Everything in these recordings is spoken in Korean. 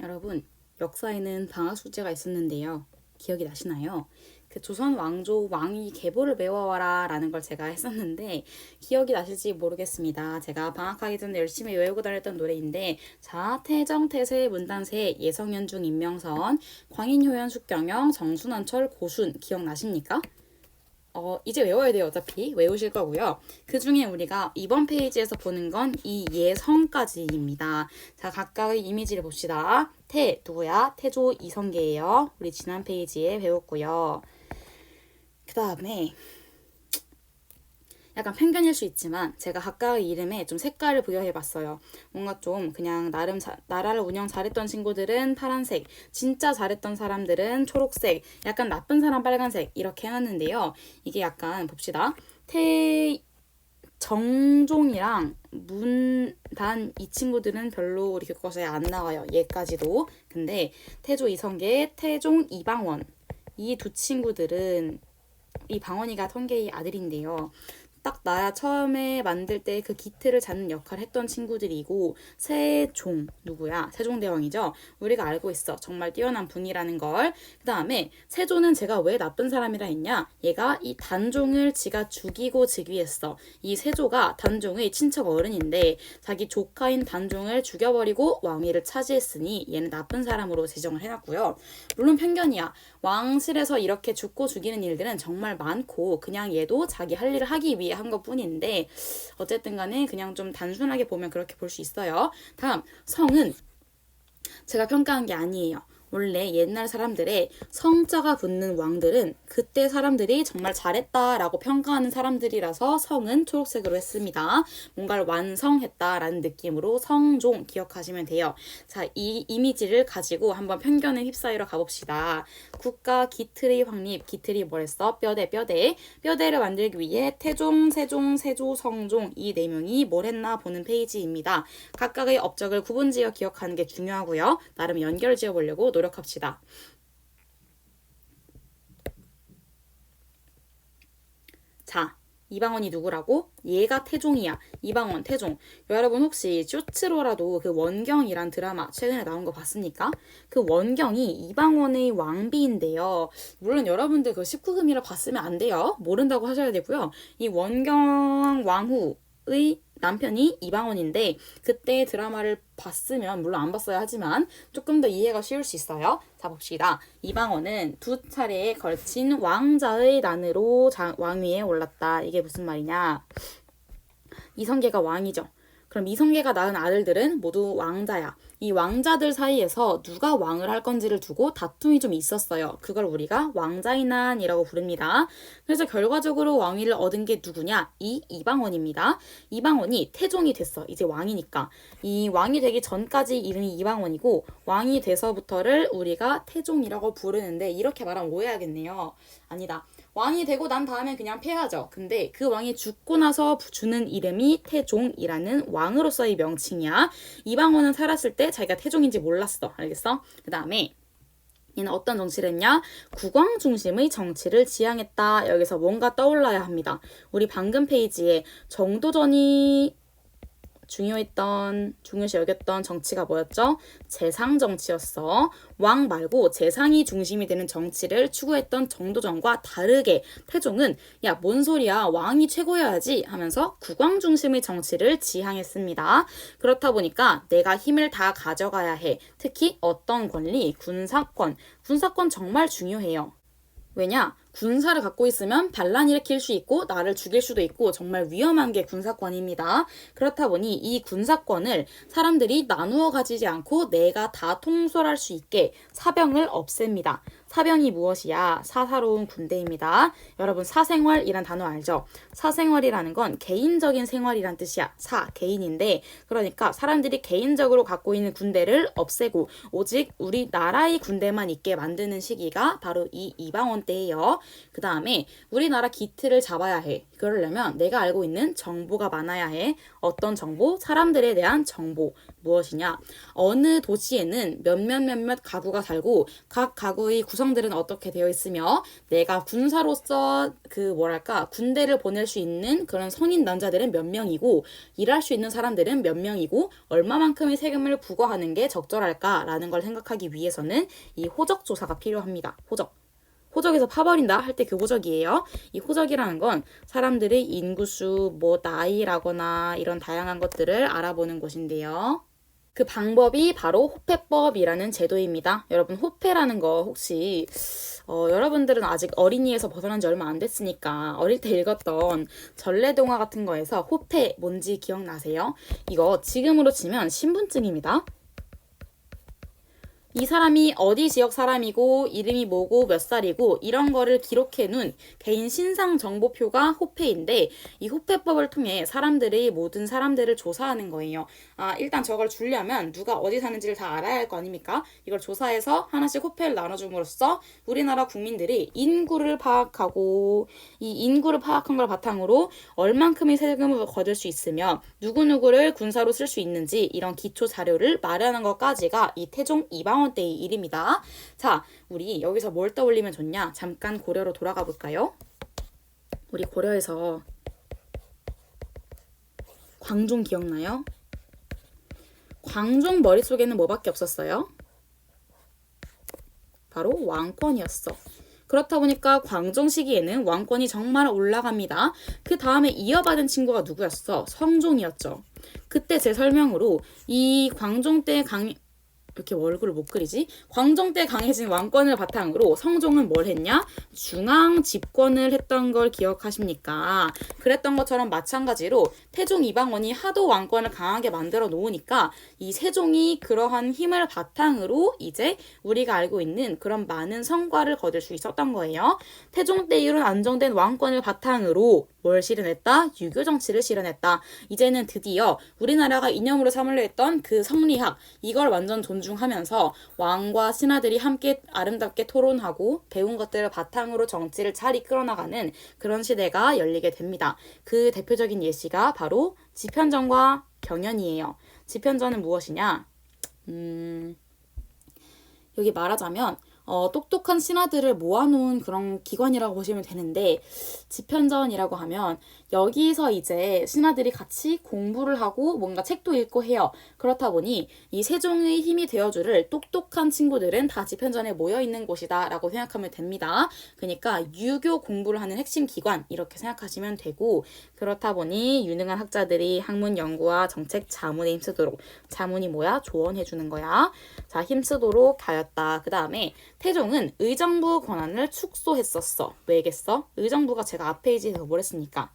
여러분, 역사에는 방학 숙제가 있었는데요. 기억이 나시나요? 그 조선 왕조 왕위 계보를 외워와라 라는 걸 제가 했었는데 기억이 나실지 모르겠습니다. 제가 방학하기 전에 열심히 외우고 다녔던 노래인데 자 태정 태세 문단세 예성연중 임명선 광인효연 숙경영 정순원철 고순 기억나십니까? 어, 이제 외워야 돼요. 어차피 외우실 거고요. 그 중에 우리가 이번 페이지에서 보는 건 이 예성까지입니다. 자, 각각의 이미지를 봅시다. 태, 누구야? 태조 이성계예요. 우리 지난 페이지에 배웠고요. 그 다음에 약간 편견일 수 있지만 제가 각각의 이름에 좀 색깔을 부여해봤어요. 뭔가 좀 그냥 나름 자- 나라를 운영 잘했던 친구들은 파란색, 진짜 잘했던 사람들은 초록색, 약간 나쁜 사람 빨간색 이렇게 해놨는데요. 이게 약간 봅시다. 태 정종이랑 문단 이 친구들은 별로 우리 교과서에 안 나와요. 얘까지도. 근데 태조 이성계, 태종 이방원 이 두 친구들은 이 방원이가 통계의 아들인데요. 딱 나야 처음에 만들 때 그 기틀을 잡는 역할을 했던 친구들이고 세종 누구야? 세종대왕이죠. 우리가 알고 있어. 정말 뛰어난 분이라는 걸. 그 다음에 세조는 제가 왜 나쁜 사람이라 했냐? 얘가 이 단종을 지가 죽이고 즉위했어. 이 세조가 단종의 친척 어른인데 자기 조카인 단종을 죽여버리고 왕위를 차지했으니 얘는 나쁜 사람으로 지정을 해놨고요. 물론 편견이야. 왕실에서 이렇게 죽고 죽이는 일들은 정말 많고 그냥 얘도 자기 할 일을 하기 위해 한 것뿐인데 어쨌든 간에 그냥 좀 단순하게 보면 그렇게 볼 수 있어요. 다음 성은 제가 평가한 게 아니에요. 원래 옛날 사람들의 성자가 붙는 왕들은 그때 사람들이 정말 잘했다라고 평가하는 사람들이라서 성은 초록색으로 했습니다. 뭔가를 완성했다라는 느낌으로 성종 기억하시면 돼요. 자, 이 이미지를 가지고 한번 편견에 휩싸이러 가봅시다. 국가 기틀의 확립, 기틀이 뭐랬어? 뼈대, 뼈대. 뼈대를 만들기 위해 태종, 세종, 세조, 성종 이 네 명이 뭘 했나 보는 페이지입니다. 각각의 업적을 구분지어 기억하는 게 중요하고요. 나름 연결 지어 보려고 노력합시다. 자, 이방원이 누구라고? 얘가 태종이야. 이방원, 태종. 여러분 혹시 쇼츠로라도 그 원경이란 드라마 최근에 나온 거 봤습니까? 그 원경이 이방원의 왕비인데요. 물론 여러분들 그 19금이라 봤으면 안 돼요. 모른다고 하셔야 되고요. 이 원경 왕후의 남편이 이방원인데 그때 드라마를 봤으면 물론 안 봤어야 하지만 조금 더 이해가 쉬울 수 있어요. 자 봅시다. 이방원은 두 차례에 걸친 왕자의 난으로 자- 왕위에 올랐다. 이게 무슨 말이냐? 이성계가 왕이죠. 그럼 이성계가 낳은 아들들은 모두 왕자야. 이 왕자들 사이에서 누가 왕을 할 건지를 두고 다툼이 좀 있었어요. 그걸 우리가 왕자의 난이라고 부릅니다. 그래서 결과적으로 왕위를 얻은 게 누구냐? 이 이방원입니다. 이방원이 태종이 됐어. 이제 왕이니까. 이 왕이 되기 전까지 이름이 이방원이고 왕이 돼서부터를 우리가 태종이라고 부르는데 이렇게 말하면 오해하겠네요. 아니다. 왕이 되고 난 다음에 그냥 패하죠. 근데 그 왕이 죽고 나서 주는 이름이 태종이라는 왕으로서의 명칭이야. 이방원은 살았을 때 자기가 태종인지 몰랐어. 알겠어? 그 다음에 얘는 어떤 정치를 했냐? 국왕 중심의 정치를 지향했다. 여기서 뭔가 떠올라야 합니다. 우리 방금 페이지에 정도전이 중요했던 중요시 여겼던 정치가 뭐였죠? 재상 정치였어. 왕 말고 재상이 중심이 되는 정치를 추구했던 정도전과 다르게 태종은 야 뭔 소리야 왕이 최고여야지 하면서 국왕 중심의 정치를 지향했습니다. 그렇다 보니까 내가 힘을 다 가져가야 해. 특히 어떤 권리? 군사권. 군사권 정말 중요해요. 왜냐? 군사를 갖고 있으면 반란 일으킬 수 있고 나를 죽일 수도 있고 정말 위험한 게 군사권입니다. 그렇다 보니 이 군사권을 사람들이 나누어 가지지 않고 내가 다 통솔할 수 있게 사병을 없앱니다. 사병이 무엇이야? 사사로운 군대입니다. 여러분 사생활이란 단어 알죠? 사생활이라는 건 개인적인 생활이란 뜻이야. 사 개인인데 그러니까 사람들이 개인적으로 갖고 있는 군대를 없애고 오직 우리 나라의 군대만 있게 만드는 시기가 바로 이 이방원 때예요. 그 다음에 우리나라 기틀을 잡아야 해. 그러려면 내가 알고 있는 정보가 많아야 해. 어떤 정보? 사람들에 대한 정보. 무엇이냐? 어느 도시에는 몇몇 몇몇 가구가 살고 각 가구의 구성들은 어떻게 되어 있으며 내가 군사로서 그 뭐랄까 군대를 보낼 수 있는 그런 성인 남자들은 몇 명이고 일할 수 있는 사람들은 몇 명이고 얼마만큼의 세금을 부과하는 게 적절할까라는 걸 생각하기 위해서는 이 호적 조사가 필요합니다. 호적. 호적에서 파버린다 할 때 그 호적이에요. 이 호적이라는 건 사람들의 인구수, 뭐 나이라거나 이런 다양한 것들을 알아보는 곳인데요. 그 방법이 바로 호패법이라는 제도입니다. 여러분 호패라는 거 혹시 어, 여러분들은 아직 어린이에서 벗어난 지 얼마 안 됐으니까 어릴 때 읽었던 전래동화 같은 거에서 호패 뭔지 기억나세요? 이거 지금으로 치면 신분증입니다. 이 사람이 어디 지역 사람이고 이름이 뭐고 몇 살이고 이런 거를 기록해 놓은 개인 신상 정보표가 호패인데 이 호패법을 통해 사람들이 모든 사람들을 조사하는 거예요. 아, 일단 저걸 주려면 누가 어디 사는지를 다 알아야 할 거 아닙니까? 이걸 조사해서 하나씩 호패를 나눠줌으로써 우리나라 국민들이 인구를 파악하고 이 인구를 파악한 걸 바탕으로 얼만큼의 세금을 거둘 수 있으며 누구누구를 군사로 쓸 수 있는지 이런 기초 자료를 마련한 것까지가 이 태종 이방 원 때의 일입니다. 자, 우리 여기서 뭘 떠올리면 좋냐? 잠깐 고려로 돌아가 볼까요? 우리 고려에서 광종 기억나요? 광종 머릿속에는 뭐밖에 없었어요? 바로 왕권이었어. 그렇다 보니까 광종 시기에는 왕권이 정말 올라갑니다. 그 다음에 이어받은 친구가 누구였어? 성종이었죠. 그때 제 설명으로 이 광종 때 강, 이렇게 얼굴을 못 그리지? 광종 때 강해진 왕권을 바탕으로 성종은 뭘 했냐? 중앙 집권을 했던 걸 기억하십니까? 그랬던 것처럼 마찬가지로 태종 이방원이 하도 왕권을 강하게 만들어 놓으니까 이 세종이 그러한 힘을 바탕으로 이제 우리가 알고 있는 그런 많은 성과를 거둘 수 있었던 거예요. 태종 때 이룬 안정된 왕권을 바탕으로 뭘 실현했다? 유교 정치를 실현했다. 이제는 드디어 우리나라가 이념으로 삼으려 했던 그 성리학 이걸 완전 존 중하면서 왕과 신하들이 함께 아름답게 토론하고 배운 것들을 바탕으로 정치를 잘 이끌어 나가는 그런 시대가 열리게 됩니다. 그 대표적인 예시가 바로 지편전과 경연이에요. 지편전은 무엇이냐? 음, 여기 말하자면 어, 똑똑한 신하들을 모아놓은 그런 기관이라고 보시면 되는데 지편전이라고 하면 여기서 이제 신하들이 같이 공부를 하고 뭔가 책도 읽고 해요. 그렇다 보니 이 세종의 힘이 되어주를 똑똑한 친구들은 다 지편전에 모여 있는 곳이다 라고 생각하면 됩니다. 그러니까 유교 공부를 하는 핵심 기관 이렇게 생각하시면 되고 그렇다 보니 유능한 학자들이 학문 연구와 정책 자문에 힘쓰도록 자문이 뭐야 조언해 주는 거야. 자 힘쓰도록 하였다. 그 다음에 태종은 의정부 권한을 축소했었어. 왜겠어? 의정부가 제가 앞 페이지에서 뭘 했습니까?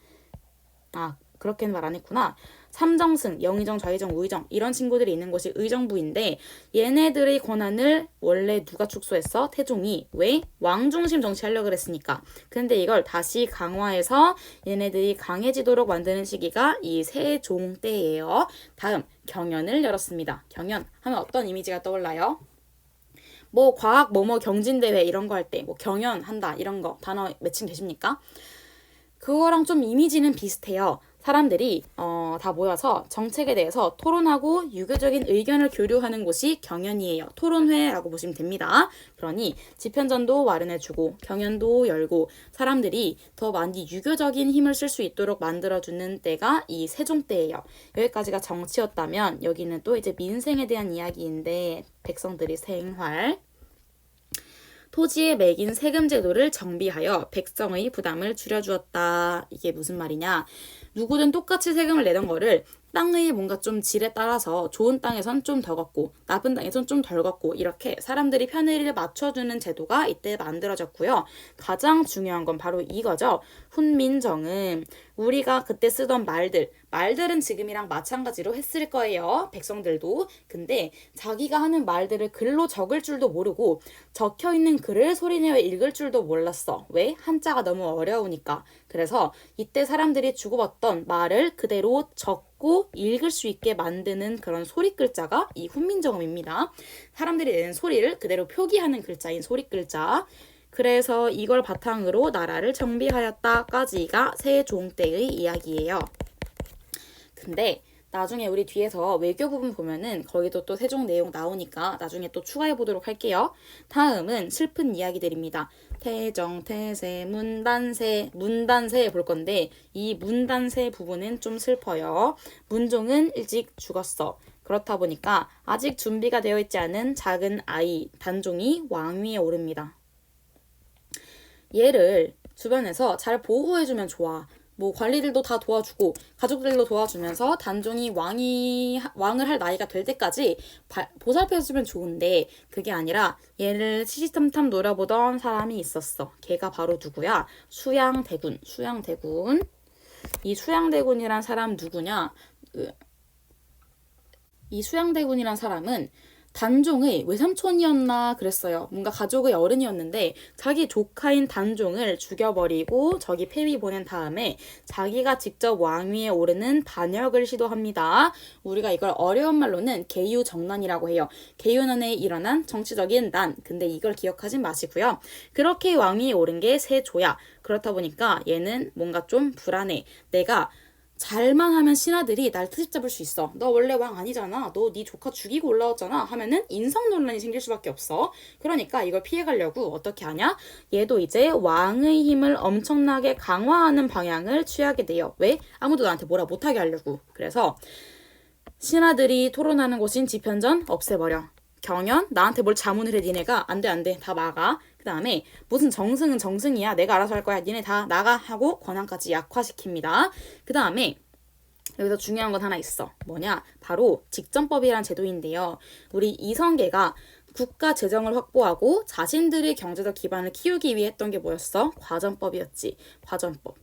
아, 그렇게는 말 안 했구나. 삼정승, 영의정, 좌의정, 우의정 이런 친구들이 있는 곳이 의정부인데 얘네들의 권한을 원래 누가 축소했어? 태종이. 왜? 왕중심 정치하려고 그랬으니까. 근데 이걸 다시 강화해서 얘네들이 강해지도록 만드는 시기가 이 세종 때예요. 다음 경연을 열었습니다. 경연 하면 어떤 이미지가 떠올라요? 뭐 과학 뭐뭐 경진대회 이런 거 할 때 뭐 경연한다 이런 거 단어 매칭 되십니까? 그거랑 좀 이미지는 비슷해요. 사람들이 어, 다 모여서 정책에 대해서 토론하고 유교적인 의견을 교류하는 곳이 경연이에요. 토론회라고 보시면 됩니다. 그러니 지편전도 마련해주고 경연도 열고 사람들이 더 많이 유교적인 힘을 쓸 수 있도록 만들어주는 때가 이 세종 때예요. 여기까지가 정치였다면 여기는 또 이제 민생에 대한 이야기인데 백성들이 생활 토지에 매긴 세금 제도를 정비하여 백성의 부담을 줄여주었다. 이게 무슨 말이냐? 누구든 똑같이 세금을 내던 거를 땅의 뭔가 좀 질에 따라서 좋은 땅에선 좀 더 걷고 나쁜 땅에선 좀 덜 걷고 이렇게 사람들이 편의를 맞춰주는 제도가 이때 만들어졌고요. 가장 중요한 건 바로 이거죠. 훈민정음. 우리가 그때 쓰던 말들, 말들은 지금이랑 마찬가지로 했을 거예요. 백성들도. 근데 자기가 하는 말들을 글로 적을 줄도 모르고 적혀 있는 글을 소리내어 읽을 줄도 몰랐어. 왜? 한자가 너무 어려우니까. 그래서 이때 사람들이 주고받던 말을 그대로 적고 읽을 수 있게 만드는 그런 소리 글자가 이 훈민정음입니다. 사람들이 내는 소리를 그대로 표기하는 글자인 소리 글자. 그래서 이걸 바탕으로 나라를 정비하였다까지가 세종 때의 이야기예요. 근데 나중에 우리 뒤에서 외교 부분 보면은 거기도 또 세종 내용 나오니까 나중에 또 추가해 보도록 할게요. 다음은 슬픈 이야기들입니다. 태정, 태세, 문단세, 문단세 볼 건데 이 문단세 부분은 좀 슬퍼요. 문종은 일찍 죽었어. 그렇다 보니까 아직 준비가 되어 있지 않은 작은 아이 단종이 왕위에 오릅니다. 얘를 주변에서 잘 보호해주면 좋아. 뭐 관리들도 다 도와주고 가족들도 도와주면서 단종이 왕이 왕을 할 나이가 될 때까지 바, 보살펴주면 좋은데 그게 아니라 얘를 시시탐탐 노려보던 사람이 있었어. 걔가 바로 누구야? 수양대군. 수양대군. 이 수양대군이란 사람 누구냐? 그, 이 수양대군이란 사람은 단종의 외삼촌이었나 그랬어요. 뭔가 가족의 어른이었는데 자기 조카인 단종을 죽여버리고 저기 폐위 보낸 다음에 자기가 직접 왕위에 오르는 반역을 시도합니다. 우리가 이걸 어려운 말로는 개유정난이라고 해요. 개유난에 일어난 정치적인 난. 근데 이걸 기억하지 마시고요. 그렇게 왕위에 오른 게 세조야. 그렇다 보니까 얘는 뭔가 좀 불안해. 내가 잘만 하면 신하들이 날 트집 잡을 수 있어. 너 원래 왕 아니잖아. 너 네 조카 죽이고 올라왔잖아. 하면은 인성 논란이 생길 수밖에 없어. 그러니까 이걸 피해가려고 어떻게 하냐? 얘도 이제 왕의 힘을 엄청나게 강화하는 방향을 취하게 돼요. 왜? 아무도 나한테 뭐라 못하게 하려고. 그래서 신하들이 토론하는 곳인 지편전 없애버려. 경연 나한테 뭘 자문을 해 니네가 안돼 안돼 다 막아 그 다음에 무슨 정승은 정승이야 내가 알아서 할 거야 니네 다 나가 하고 권한까지 약화시킵니다. 그 다음에 여기서 중요한 건 하나 있어. 뭐냐? 바로 직전법이란 제도인데요. 우리 이성계가 국가 재정을 확보하고 자신들의 경제적 기반을 키우기 위해 했던 게 뭐였어? 과전법이었지. 과전법.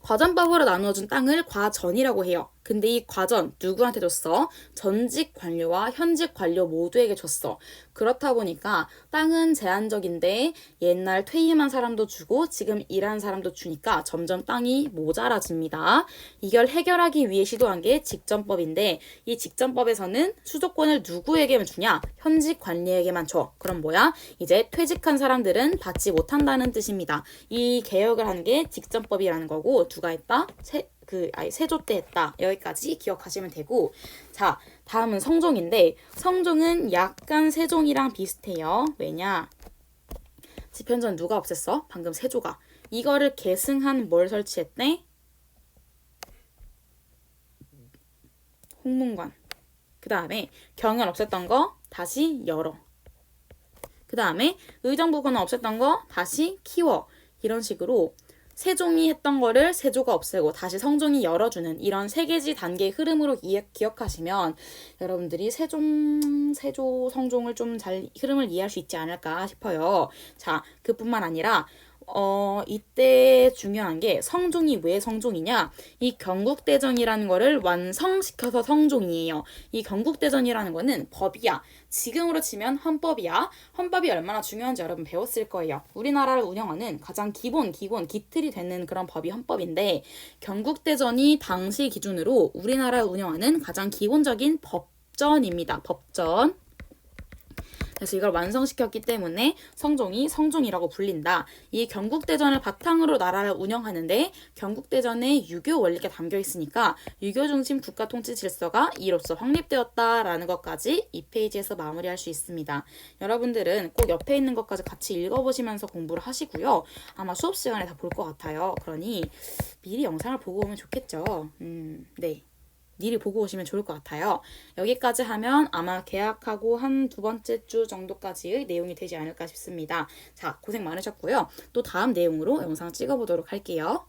과전법으로 나누어준 땅을 과전이라고 해요. 근데 이 과전 누구한테 줬어? 전직 관료와 현직 관료 모두에게 줬어. 그렇다 보니까 땅은 제한적인데 옛날 퇴임한 사람도 주고 지금 일한 사람도 주니까 점점 땅이 모자라집니다. 이걸 해결하기 위해 시도한 게 직전법인데 이 직전법에서는 수도권을 누구에게만 주냐? 현직 관리에게만 줘. 그럼 뭐야? 이제 퇴직한 사람들은 받지 못한다는 뜻입니다. 이 개혁을 한 게 직전법이라는 거고 누가 했다? 세, 그 아니 세조 때 했다. 여기까지 기억하시면 되고 자 다음은 성종인데 성종은 약간 세종이랑 비슷해요. 왜냐? 지편전 누가 없앴어? 방금 세조가 이거를 계승한 뭘 설치했대? 홍문관. 그 다음에 경연 없앴던 거 다시 열어. 그 다음에 의정부 권한 없앴던 거 다시 키워. 이런 식으로 세종이 했던 거를 세조가 없애고 다시 성종이 열어주는 이런 세 개지 단계의 흐름으로 이, 기억하시면 여러분들이 세종, 세조, 성종을 좀 잘 흐름을 이해할 수 있지 않을까 싶어요. 자, 그뿐만 아니라 어, 이때 중요한 게 성종이 왜 성종이냐? 이 경국대전이라는 거를 완성시켜서 성종이에요. 이 경국대전이라는 거는 법이야. 지금으로 치면 헌법이야. 헌법이 얼마나 중요한지 여러분 배웠을 거예요. 우리나라를 운영하는 가장 기본, 기본, 기틀이 되는 그런 법이 헌법인데, 경국대전이 당시 기준으로 우리나라를 운영하는 가장 기본적인 법전입니다. 법전. 그래서 이걸 완성시켰기 때문에 성종이 성종이라고 불린다. 이 경국대전을 바탕으로 나라를 운영하는데 경국대전에 유교 원리가 담겨 있으니까 유교 중심 국가 통치 질서가 이로써 확립되었다라는 것까지 이 페이지에서 마무리할 수 있습니다. 여러분들은 꼭 옆에 있는 것까지 같이 읽어보시면서 공부를 하시고요. 아마 수업 시간에 다 볼 것 같아요. 그러니 미리 영상을 보고 오면 좋겠죠. 음, 네. 미리 보고 오시면 좋을 것 같아요. 여기까지 하면 아마 계약하고 한 두 번째 주 정도까지의 내용이 되지 않을까 싶습니다. 자, 고생 많으셨고요. 또 다음 내용으로 영상 찍어보도록 할게요.